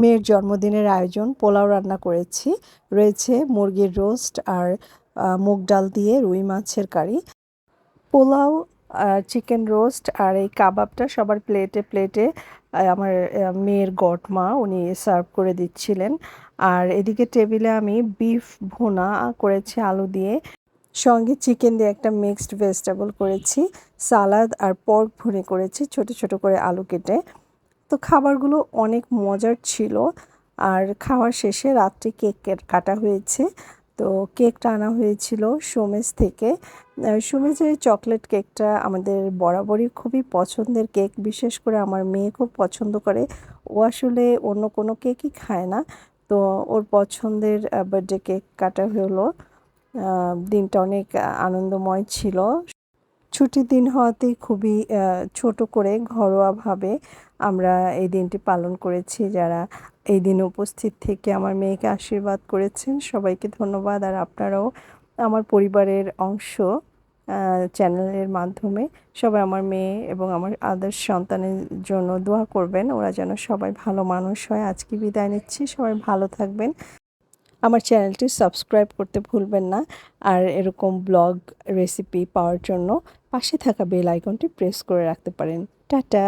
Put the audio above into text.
মেয়ের জন্মদিনের আয়োজন, পোলাও রান্না করেছি। রয়েছে মুরগির রোস্ট আর মুগ ডাল দিয়ে রুই মাছের কারি। পোলাও চিকেন রোস্ট আর এই কাবাবটা সবার প্লেটে প্লেটে আমার মেয়ের গটমা উনি সার্ভ করে দিচ্ছিলেন। আর এদিকে টেবিলে আমি বিফ ভুনা করেছি আলু দিয়ে। সঙ্গে চিকেন দিয়ে একটা মিক্সড ভেজিটেবল করেছি। সালাদ আর পর্ক ভুনে করেছি ছোট ছোট করে আলু কেটে। তো খাবারগুলো অনেক মজার ছিল। আর খাওয়ার শেষে রাত্রে কেক কেট হয়েছে। তো কেকটা আনা হয়েছিল সোমেজ থেকে। আহ, সোমেজের চকলেট কেকটা আমাদের বরাবরই খুবই পছন্দের কেক। বিশেষ করে আমার মেয়ে খুব পছন্দ করে। ও আসলে অন্য কোনো কেকই খায় না। তো ওর পছন্দের বার্থডে কেক কাটা হলো। দিনটা অনেক আনন্দময় ছিল। ছুটির দিন হওয়াতে খুবই ছোট করে ঘরোয়াভাবে আমরা এই দিনটি পালন করেছি। যারা এই দিন উপস্থিত থেকে আমার মেয়েকে আশীর্বাদ করেছেন, সবাইকে ধন্যবাদ। আর আপনারাও আমার পরিবারের অংশ চ্যানেলের মাধ্যমে সবাই আমার মেয়ে এবং আমার আদর্শ সন্তানের জন্য দোয়া করবেন। ওরা যেন সবাই ভালো মানুষ হয়। আজকে বিদায় নিচ্ছি। সবাই ভালো থাকবেন। আমার চ্যানেলটি সাবস্ক্রাইব করতে ভুলবেন না। আর এরকম ব্লগ রেসিপি পাওয়ার জন্য পাশে থাকা বেল আইকনটি প্রেস করে রাখতে পারেন। টাটা!